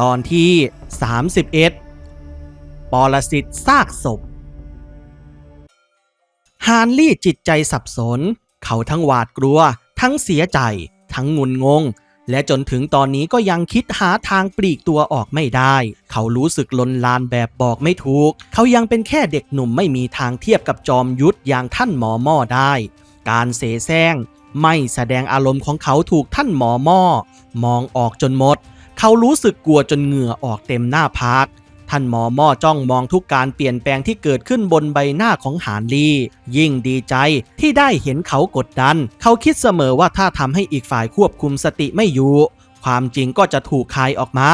ตอนที่ 31 ปรสิตซากศพ ฮานลี่จิตใจสับสน เขาทั้งหวาดกลัว ทั้งเสียใจ ทั้งงุนงง และจนถึงตอนนี้ก็ยังคิดหาทางปลีกตัวออกไม่ได้ เขารู้สึกลนลานแบบบอกไม่ถูก เขายังเป็นแค่เด็กหนุ่มไม่มีทางเทียบกับจอมยุทธอย่างท่านหมอม่อได้ การเสแสร้งไม่แสดงอารมณ์ของเขาถูกท่านหมอม่อ มองออกจนหมด เขารู้สึกกลัวจนเหงื่อออกเต็มหน้าพักท่านหมอม่อจ้องมองทุกการเปลี่ยนแปลงที่เกิดขึ้นบนใบหน้าของหานลียิ่งดีใจที่ได้เห็นเขากดดัน เขาคิดเสมอว่าถ้าทำให้อีกฝ่ายควบคุมสติไม่อยู่ ความจริงก็จะถูกคายออกมา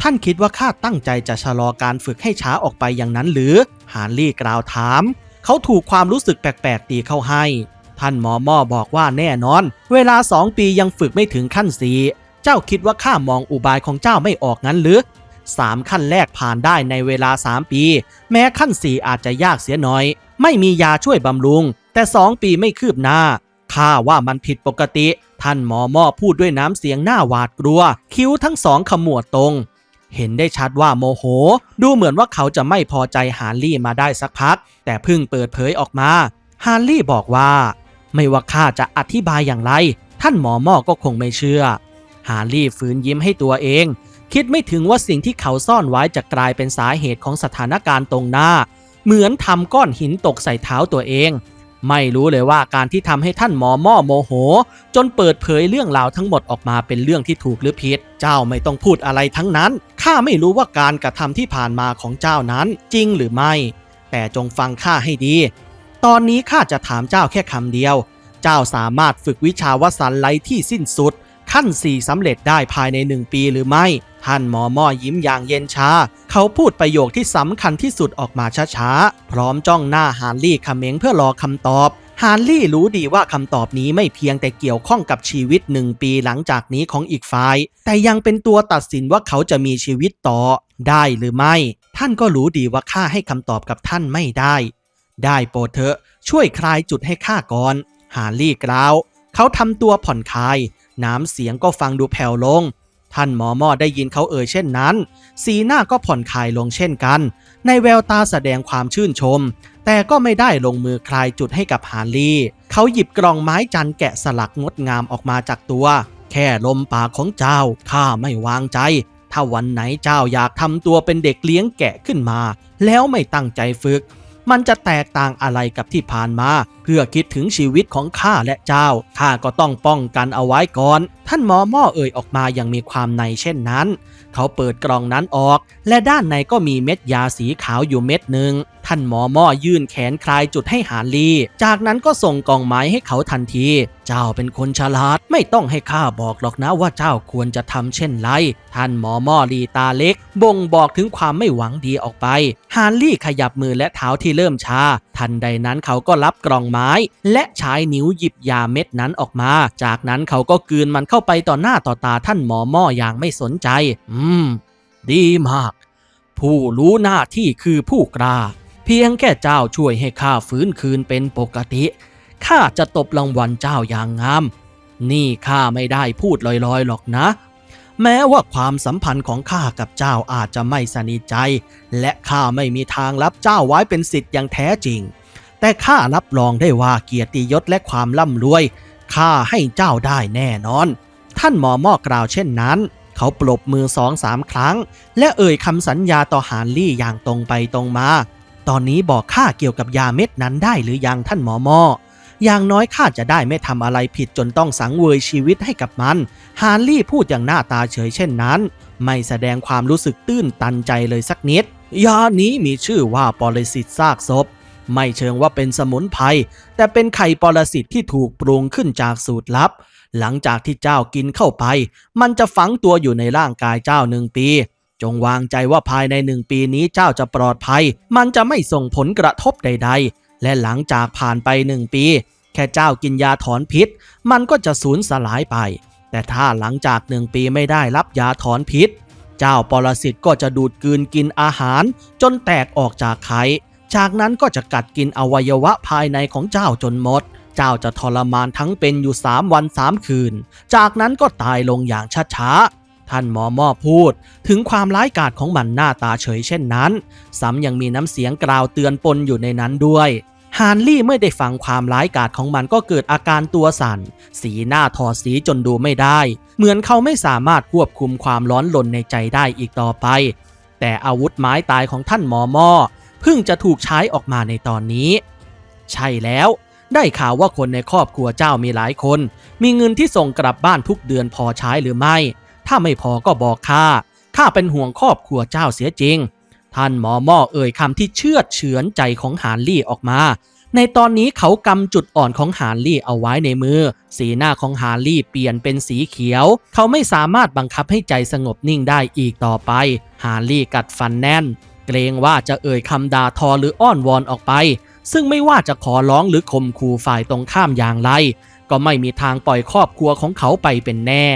ท่านคิดว่าข้าตั้งใจจะชะลอการฝึกให้ช้าออกไปอย่างนั้นหรือ หานลี่กล่าวถาม เขาถูกความรู้สึกแปลกๆตีเข้าให้ ท่านหมอม่อบอกว่าแน่นอน เวลาสองปียังฝึกไม่ถึงขั้นสี เจ้าคิดว่าข้ามองอุบายของเจ้าไม่ออกงั้นหรือสามขั้นแรกผ่านได้ในเวลาสามปี แม้ขั้นสี่อาจจะยากเสียหน่อย ไม่มียาช่วยบำรุง แต่สองปีไม่คืบหน้าข้าว่ามันผิดปกติ ท่านหมอม่อพูดด้วยน้ำเสียงหน้าหวาดกลัว คิ้วทั้งสองขมวดตรง เห็นได้ชัดว่าโมโห ดูเหมือนว่าเขาจะไม่พอใจฮาร์ลี่มาได้สักพัก แต่เพิ่งเปิดเผยออกมาฮาร์ลี่บอกว่า ไม่ว่าข้าจะอธิบายอย่างไร ท่านหมอม่อก็คงไม่เชื่อ ฮาร์ลี่ฝืนยิ้มให้ตัวเอง คิดไม่ถึงว่าสิ่งที่เขาซ่อนไว้จะกลายเป็นสาเหตุของสถานการณ์ตรงหน้า เหมือนทำก้อนหินตกใส่เท้าตัวเอง ไม่รู้เลยว่าการที่ทำให้ท่านหมอหม่อโมโห จนเปิดเผยเรื่องราวทั้งหมดออกมาเป็นเรื่องที่ถูกหรือผิด เจ้าไม่ต้องพูดอะไรทั้งนั้นข้าไม่รู้ว่าการกระทำที่ผ่านมาของเจ้านั้นจริงหรือไม่ แต่จงฟังข้าให้ดี ตอนนี้ข้าจะถามเจ้าแค่คำเดียว เจ้าสามารถฝึกวิชาวสันไลที่สิ้นสุด ขั้นสี่สำเร็จได้ภายในหนึ่งปีหรือไม่ ท่านหมอม่อยิ้มอย่างเย็นชา เขาพูดประโยคที่สำคัญที่สุดออกมาช้าๆ พร้อมจ้องหน้าฮาร์ลี่คาเมงเพื่อรอคำตอบฮาร์ลี่รู้ดีว่าคำตอบนี้ไม่เพียงแต่เกี่ยวข้องกับชีวิตหนึ่งปีหลังจากนี้ของอีกฝ่าย แต่ยังเป็นตัวตัดสินว่าเขาจะมีชีวิตต่อ ได้หรือไม่ ท่านก็รู้ดีว่าข้าให้คำตอบกับท่านไม่ได้ ได้โปรดเถอะช่วยคลายจุดให้ข้าก่อน ฮาร์ลี่กล่าว เขาทำตัวผ่อนคลาย น้ำเสียงก็ฟังดูแผ่วลง ท่านหมอมอได้ยินเขาเอ่ยเช่นนั้น สีหน้าก็ผ่อนคลายลงเช่นกัน ในแววตาแสดงความชื่นชม แต่ก็ไม่ได้ลงมือคลายจุดให้กับฮารลีเขาหยิบกล่องไม้จันแกะสลักงดงามออกมาจากตัว แค่ลมปากของเจ้าข้าไม่วางใจถ้าวันไหนเจ้าอยากทำตัวเป็นเด็กเลี้ยงแกะขึ้นมา แล้วไม่ตั้งใจฝึก มันจะแตกต่างอะไรกับที่ผ่านมา เพื่อคิดถึงชีวิตของข้าและเจ้าข้าก็ต้องป้องกันเอาไว้ก่อน ท่านหมอม่อเอ่ยออกมาอย่างมีความในเช่นนั้น เขาเปิดกล่องนั้นออก และด้านในก็มีเม็ดยาสีขาวอยู่เม็ดหนึ่งท่านหมอม่อยื่นแขนคลายจุดให้หานลี จากนั้นก็ส่งกล่องไม้ให้เขาทันทีเจ้าเป็นคนฉลาดไม่ต้องให้ข้าบอกหรอกนะว่าเจ้าควรจะทำเช่นไร ท่านหมอม่อลีตาเล็ก บ่งบอกถึงความไม่หวังดีออกไป ฮาร์ลี่ขยับมือและเท้าที่เริ่มชา ทันใดนั้นเขาก็รับกล่องไม้ และใช้นิ้วหยิบยาเม็ดนั้นออกมา จากนั้นเขาก็กลืนมันเข้าไปต่อหน้าต่อตาท่านหมอม่ออย่างไม่สนใจ อืม ดีมาก ผู้รู้หน้าที่คือผู้กล้าเพียงแค่เจ้าช่วยให้ข้าฟื้นคืนเป็นปกติ ข้าจะตบรางวัลเจ้าอย่างงาม นี่ข้าไม่ได้พูดลอยๆหรอกนะ แม้ว่าความสัมพันธ์ของข้ากับเจ้าอาจจะไม่สนิทใจ และข้าไม่มีทางรับเจ้าไว้เป็นสิทธิ์อย่างแท้จริง แต่ข้ารับรองได้ว่าเกียรติยศและความร่ำรวยข้าให้เจ้าได้แน่นอน ท่านหมอมอกล่าวเช่นนั้น เขาปรบมือสองสามครั้ง และเอ่ยคำสัญญาต่อฮาร์ลี่อย่างตรงไปตรงมา ตอนนี้บอกข้าเกี่ยวกับยาเม็ดนั้นได้หรือยังท่านหมอม่อ อย่างน้อยข้าจะได้ไม่ทำอะไรผิดจนต้องสังเวยชีวิตให้กับมัน ฮาร์ลี่พูดอย่างหน้าตาเฉยเช่นนั้น ไม่แสดงความรู้สึกตื้นตันใจเลยสักนิด ยานี้มีชื่อว่าปรสิตซากศพ ไม่เชิงว่าเป็นสมุนไพรแต่เป็นไข่ปรสิตที่ถูกปรุงขึ้นจากสูตรลับ หลังจากที่เจ้ากินเข้าไป มันจะฝังตัวอยู่ในร่างกายเจ้าหนึ่งปี จงวางใจว่าภายในหนึ่งปีนี้เจ้าจะปลอดภัย มันจะไม่ส่งผลกระทบใด ๆ และหลังจากผ่านไปหนึ่งปี แค่เจ้ากินยาถอนพิษ มันก็จะสูญสลายไป แต่ถ้าหลังจากหนึ่งปีไม่ได้รับยาถอนพิษ เจ้าปรสิตก็จะดูดกืนกินอาหาร จนแตกออกจากไข่จากนั้นก็จะกัดกินอวัยวะภายในของเจ้าจนหมด เจ้าจะทรมานทั้งเป็นอยู่สามวันสามคืน จากนั้นก็ตายลงอย่างช้าๆทท่านหมอหม้อพูด ถึงความร้ายกาจของมันหน้าตาเฉยเช่นนั้น ซ้ำยังมีน้ำเสียงกล่าวเตือนปนอยู่ในนั้นด้วย ฮานลี่เมื่อได้ฟังความร้ายกาจของมันก็เกิดอาการตัวสั่น สีหน้าถอดสีจนดูไม่ได้ เหมือนเขาไม่สามารถควบคุมความร้อนลนในใจได้อีกต่อไป แต่อาวุธไม้ตายของท่านหมอมอเพิ่งจะถูกใช้ออกมาในตอนนี้ ใช่แล้วได้ข่าวว่าคนในครอบครัวเจ้ามีหลายคน มีเงินที่ส่งกลับบ้านทุกเดือนพอใช้หรือไม่ ถ้าไม่พอก็บอกข้าข้าเป็นห่วงครอบครัวเจ้าเสียจริง ท่านหมอหม้อเอ่ยคำที่เชื่อดเฉือนใจของหานลี่ออกมา ในตอนนี้เขากำจุดอ่อนของฮาร์ลี่เอาไว้ในมือ สีหน้าของฮาร์ลี่เปลี่ยนเป็นสีเขียว เขาไม่สามารถบังคับให้ใจสงบนิ่งได้อีกต่อไปฮาร์ลี่กัดฟันแน่น เกรงว่าจะเอ่ยคำด่าทอหรืออ้อนวอนออกไป ซึ่งไม่ว่าจะขอร้องหรือข่มขู่ฝ่ายตรงข้ามอย่างไร ก็ไม่มีทางปล่อยครอบครัวของเขาไปเป็นแน่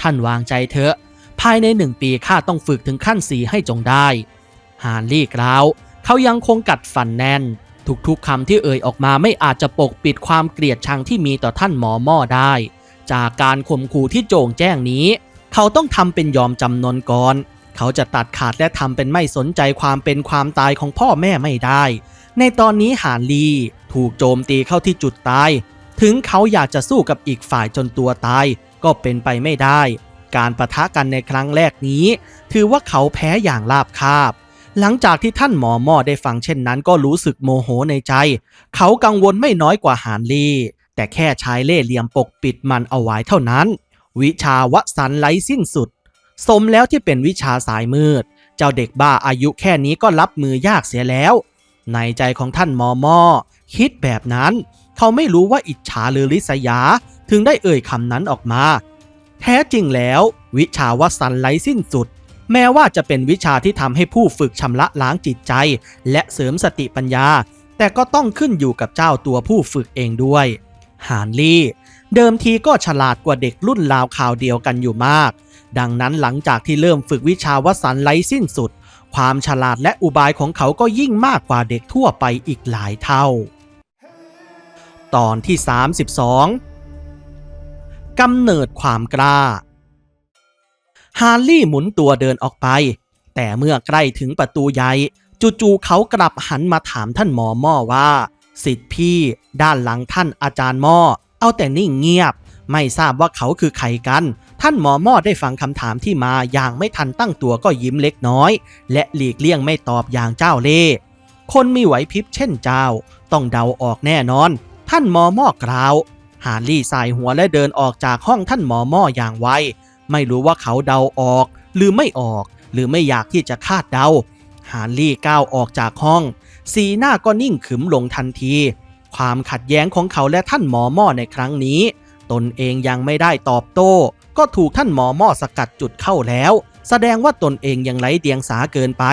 ท่านวางใจเถอะ ภายในหนึ่งปีข้าต้องฝึกถึงขั้นสีให้จงได้ ฮาร์ลี่กล่าว เขายังคงกัดฟันแน่น ทุกๆคำที่เอ่ยออกมาไม่อาจจะปกปิดความเกลียดชังที่มีต่อท่านหมอหม้อได้ จากการข่มขู่ที่โจ่งแจ้งนี้ เขาต้องทำเป็นยอมจำนนก่อน เขาจะตัดขาดและทำเป็นไม่สนใจความเป็นความตายของพ่อแม่ไม่ได้ ในตอนนี้หานลีถูกโจมตีเข้าที่จุดตาย ถึงเขาอยากจะสู้กับอีกฝ่ายจนตัวตาย ก็เป็นไปไม่ได้การประทะกันในครั้งแรกนี้ ถือว่าเขาแพ้อย่างราบคาบ หลังจากที่ท่านหมอหม้อได้ฟังเช่นนั้นก็รู้สึกโมโหในใจ เขากังวลไม่น้อยกว่าหานลี แต่แค่ใช้เล่ห์เหลี่ยมปกปิดมันเอาไว้เท่านั้น วิชาวสันไร้สิ้นสุด สมแล้วที่เป็นวิชาสายมืด เจ้าเด็กบ้าอายุแค่นี้ก็รับมือยากเสียแล้ว ในใจของท่านหมอหม้อคิดแบบนั้น เขาไม่รู้ว่าอิจฉาหรือริษยาถึงได้เอ่ยคำนั้นออกมา แท้จริงแล้ว วิชาวสันไร้สิ้นสุด แม้ว่าจะเป็นวิชาที่ทำให้ผู้ฝึกชำระล้างจิตใจ และเสริมสติปัญญา แต่ก็ต้องขึ้นอยู่กับเจ้าตัวผู้ฝึกเองด้วยหานลี่ เดิมทีก็ฉลาดกว่าเด็กรุ่นราวข่าวเดียวกันอยู่มาก ดังนั้นหลังจากที่เริ่มฝึกวิชาวสันไร้สิ้นสุด ความฉลาดและอุบายของเขาก็ยิ่งมากกว่าเด็กทั่วไปอีกหลายเท่า ตอนที่ 32กำเนิดความกล้า ฮาร์ลี่หมุนตัวเดินออกไป แต่เมื่อใกล้ถึงประตูใหญ่จู่ๆเขากลับหันมาถามท่านหมอหม้อว่าสิทธิพี่ด้านหลังท่านอาจารย์หม้อเอาแต่นิ่งเงียบ ไม่ทราบว่าเขาคือใครกัน ท่านหมอหม้อได้ฟังคำถามที่มาอย่างไม่ทันตั้งตัวก็ยิ้มเล็กน้อย และหลีกเลี่ยงไม่ตอบอย่างเจ้าเล่คนมีไหวพริบเช่นเจ้า ต้องเดาออกแน่นอน ท่านหมอหม้อกล่าว ฮาร์ลี่สายหัวและเดินออกจากห้องท่านหมอหม้ออย่างไว ไม่รู้ว่าเขาเดาออก หรือไม่ออก หรือไม่อยากที่จะคาดเดา ฮาร์ลี่ก้าวออกจากห้อง สีหน้าก็นิ่งขึมลงทันที ความขัดแย้งของเขาและท่านหมอหม้อในครั้งนี้ ตนเองยังไม่ได้ตอบโต้ ก็ถูกท่านหมอหม้อสกัดจุดเข้าแล้ว แสดงว่าตนเองยังไร้เดียงสาเกินไป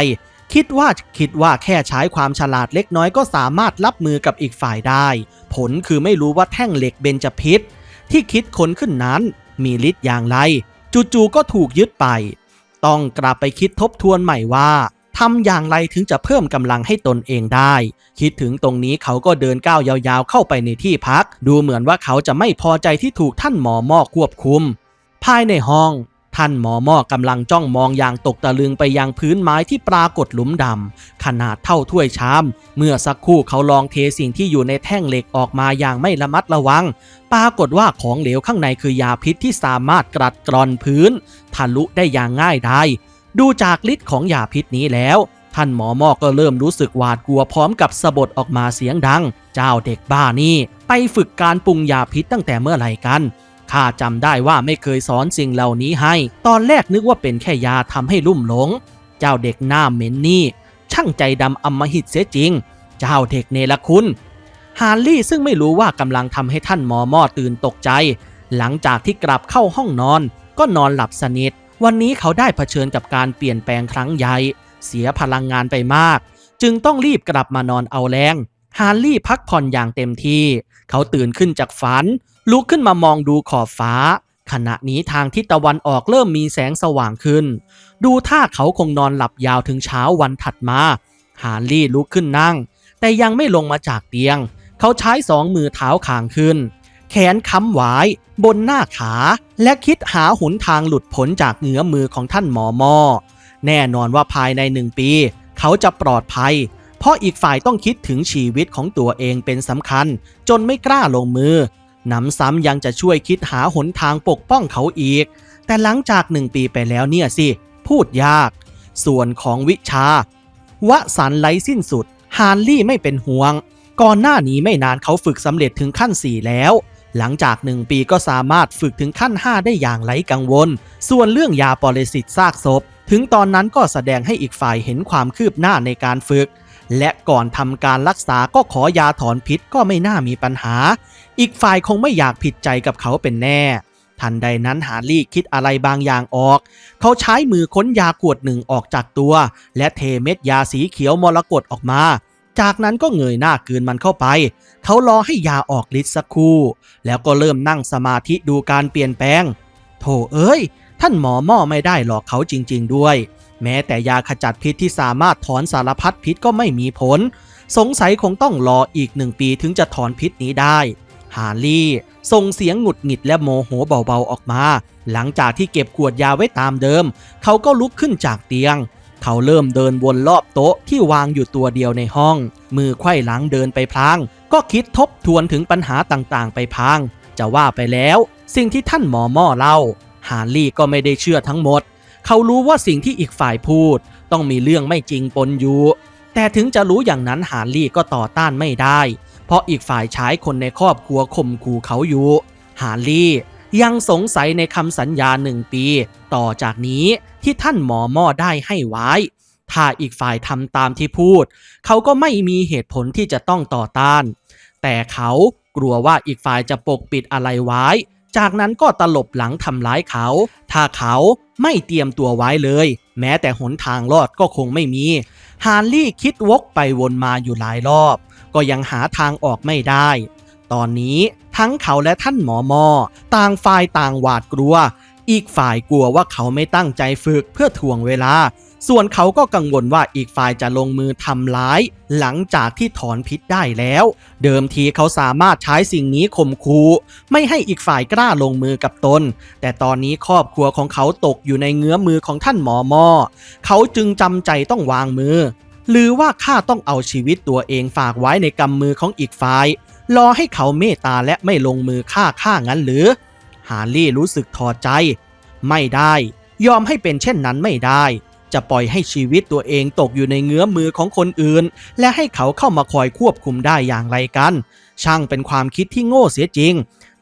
คิดว่าคิดว่าแค่ใช้ความฉลาดเล็กน้อยก็สามารถรับมือกับอีกฝ่ายได้ ผลคือไม่รู้ว่าแท่งเหล็กเบญจพิษที่คิดค้นขึ้นนั้นมีฤทธิ์อย่างไร จู่ๆก็ถูกยึดไป ต้องกลับไปคิดทบทวนใหม่ว่าทำอย่างไรถึงจะเพิ่มกำลังให้ตนเองได้ คิดถึงตรงนี้เขาก็เดินก้าวยาวๆ เข้าไปในที่พัก ดูเหมือนว่าเขาจะไม่พอใจที่ถูกท่านหมอหม้อควบคุม ภายในห้อง ท่านหมอหม้อกำลังจ้องมองอย่างตกตะลึงไปยังพื้นไม้ที่ปรากฏหลุมดำขนาดเท่าถ้วยชาม เมื่อสักครู่เขาลองเทสิ่งที่อยู่ในแท่งเหล็กออกมาอย่างไม่ระมัดระวัง ปรากฏว่าของเหลวข้างในคือยาพิษที่สามารถกรัดกร่อนพื้น ทะลุได้อย่างง่ายดายดูจากฤทธิ์ของยาพิษนี้แล้ว ท่านหมอหมอก็เริ่มรู้สึกหวาดกลัวพร้อมกับสะบดออกมาเสียงดัง เจ้าเด็กบ้านี่ไปฝึกการปรุงยาพิษตั้งแต่เมื่อไหร่กัน ข้าจำได้ว่าไม่เคยสอนสิ่งเหล่านี้ให้ ตอนแรกนึกว่าเป็นแค่ยาทำให้ลุ่มหลง เจ้าเด็กหน้าเหม็นนี่ ช่างใจดำอำมหิตเสียจริง เจ้าเด็กเนรคุณ ฮาร์ลี่ซึ่งไม่รู้ว่ากำลังทำให้ท่านหมอมอตื่นตกใจ หลังจากที่กลับเข้าห้องนอน ก็นอนหลับสนิท วันนี้เขาได้เผชิญกับการเปลี่ยนแปลงครั้งใหญ่ เสียพลังงานไปมาก จึงต้องรีบกลับมานอนเอาแรง ฮาร์ลี่พักผ่อนอย่างเต็มที่ เขาตื่นขึ้นจากฝัน ลุกขึ้นมามองดูขอบฟ้า ขณะนี้ทางทิศตะวันออกเริ่มมีแสงสว่างขึ้น ดูท่าเขาคงนอนหลับยาวถึงเช้าวันถัดมา ฮาร์ลี่ลุกขึ้นนั่ง แต่ยังไม่ลงมาจากเตียง เขาใช้สองมือเท้าขางขึ้น แขนค้ำไว้บนหน้าขา และคิดหาหนทางหลุดพ้นจากเงื้อมือของท่านหมอมอแน่นอนว่าภายในหนึ่งปี เขาจะปลอดภัย เพราะอีกฝ่ายต้องคิดถึงชีวิตของตัวเองเป็นสำคัญ จนไม่กล้าลงมือ หนำซ้ำยังจะช่วยคิดหาหนทางปกป้องเขาอีก แต่หลังจากหนึ่งปีไปแล้วเนี่ยสิ พูดยาก ส่วนของวิชาวสันไร้สิ้นสุด ฮาร์ลี่ไม่เป็นห่วง ก่อนหน้านี้ไม่นานเขาฝึกสำเร็จถึงขั้น 4 แล้ว หลังจากหนึ่งปีก็สามารถฝึกถึงขั้น 5 ได้อย่างไร้กังวล ส่วนเรื่องยาปรสิตซากศพ ถึงตอนนั้นก็แสดงให้อีกฝ่ายเห็นความคืบหน้าในการฝึก และก่อนทำการรักษาก็ขอยาถอนพิษก็ไม่น่ามีปัญหา อีกฝ่ายคงไม่อยากผิดใจกับเขาเป็นแน่ ทันใดนั้นฮาร์ลี่คิดอะไรบางอย่างออก เขาใช้มือค้นยาขวดหนึ่งออกจากตัว และเทเม็ดยาสีเขียวมรกตออกมา จากนั้นก็เงยหน้ากืนมันเข้าไป เขารอให้ยาออกฤทธิ์สักครู่ แล้วก็เริ่มนั่งสมาธิดูการเปลี่ยนแปลง โถเอ้ย ท่านหมอหม่อไม่ได้หลอกเขาจริง ๆ ด้วย แม้แต่ยาขจัดพิษที่สามารถถอนสารพัดพิษก็ไม่มีผล สงสัยคงต้องรออีกหนึ่งปีถึงจะถอนพิษนี้ได้ ฮาร์ลี่ส่งเสียงหงุดหงิดและโมโหเบาๆออกมา หลังจากที่เก็บขวดยาไว้ตามเดิม เขาก็ลุกขึ้นจากเตียง เขาเริ่มเดินวนรอบโต๊ะที่วางอยู่ตัวเดียวในห้อง มือไขว้หลังเดินไปพลาง ก็คิดทบทวนถึงปัญหาต่างๆ ไปพลาง จะว่าไปแล้ว สิ่งที่ท่านหมอม่อเล่า ฮาร์ลี่ก็ไม่ได้เชื่อทั้งหมด เขารู้ว่าสิ่งที่อีกฝ่ายพูด ต้องมีเรื่องไม่จริงปนอยู่แต่ถึงจะรู้อย่างนั้นฮาร์ลี่ก็ต่อต้านไม่ได้ เพราะอีกฝ่ายใช้คนในครอบครัวข่มขู่เขาอยู่ ฮาร์ลี่ยังสงสัยในคำสัญญาหนึ่งปี ต่อจากนี้ที่ท่านหมอม่อได้ให้ไว้ ถ้าอีกฝ่ายทำตามที่พูด เขาก็ไม่มีเหตุผลที่จะต้องต่อต้าน แต่เขากลัวว่าอีกฝ่ายจะปกปิดอะไรไว้ จากนั้นก็ตลบหลังทำร้ายเขา ถ้าเขา ไม่เตรียมตัวไว้เลย แม้แต่หนทางรอดก็คงไม่มี ฮาร์ลี่คิดวกไปวนมาอยู่หลายรอบ ก็ยังหาทางออกไม่ได้ ตอนนี้ทั้งเขาและท่านหมอมอ ต่างฝ่ายต่างหวาดกลัว อีกฝ่ายกลัวว่าเขาไม่ตั้งใจฝึกเพื่อทวงเวลา ส่วนเขาก็กังวลว่าอีกฝ่ายจะลงมือทำร้าย หลังจากที่ถอนพิษได้แล้ว เดิมทีเขาสามารถใช้สิ่งนี้ข่มขู่ไม่ให้อีกฝ่ายกล้าลงมือกับตน แต่ตอนนี้ครอบครัวของเขาตกอยู่ในเงื้อมือของท่านหมอมอเขาจึงจำใจต้องวางมือ หรือว่าข้าต้องเอาชีวิตตัวเองฝากไว้ในกำมือของอีกฝ่าย รอให้เขาเมตตาและไม่ลงมือฆ่าข้างั้นหรือ ฮาร์ลี่รู้สึกถอดใจ ไม่ได้ ยอมให้เป็นเช่นนั้นไม่ได้ จะปล่อยให้ชีวิตตัวเองตกอยู่ในเงื้อมือของคนอื่น และให้เขาเข้ามาคอยควบคุมได้อย่างไรกัน ช่างเป็นความคิดที่โง่เสียจริง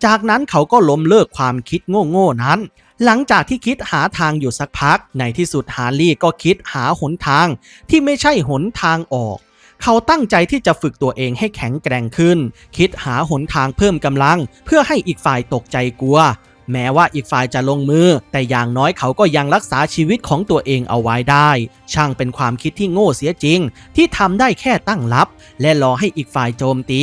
จากนั้นเขาก็ล้มเลิกความคิดโง่ๆนั้นหลังจากที่คิดหาทางอยู่สักพัก ในที่สุดฮาร์ลี่ก็คิดหาหนทางที่ไม่ใช่หนทางออก เขาตั้งใจที่จะฝึกตัวเองให้แข็งแกร่งขึ้น คิดหาหนทางเพิ่มกำลัง เพื่อให้อีกฝ่ายตกใจกลัว แม้ว่าอีกฝ่ายจะลงมือ แต่อย่างน้อยเขาก็ยังรักษาชีวิตของตัวเองเอาไว้ได้ ช่างเป็นความคิดที่โง่เสียจริง ที่ทำได้แค่ตั้งรับ และรอให้อีกฝ่ายโจมตี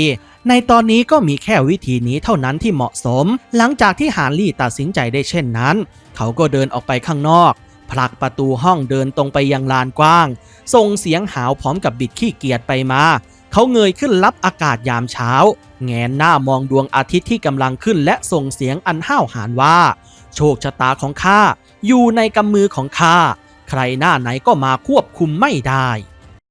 ในตอนนี้ก็มีแค่วิธีนี้เท่านั้นที่เหมาะสม หลังจากที่ฮาร์ลี่ตัดสินใจได้เช่นนั้น เขาก็เดินออกไปข้างนอกผลักประตูห้องเดินตรงไปยังลานกว้าง ส่งเสียงหาวพร้อมกับบิดขี้เกียจไปมา เขาเงยขึ้นรับอากาศยามเช้า แงนหน้ามองดวงอาทิตย์ที่กำลังขึ้นและส่งเสียงอันห้าวหาญว่า โชคชะตาของข้าอยู่ในกำมือของข้าใครหน้าไหนก็มาควบคุมไม่ได้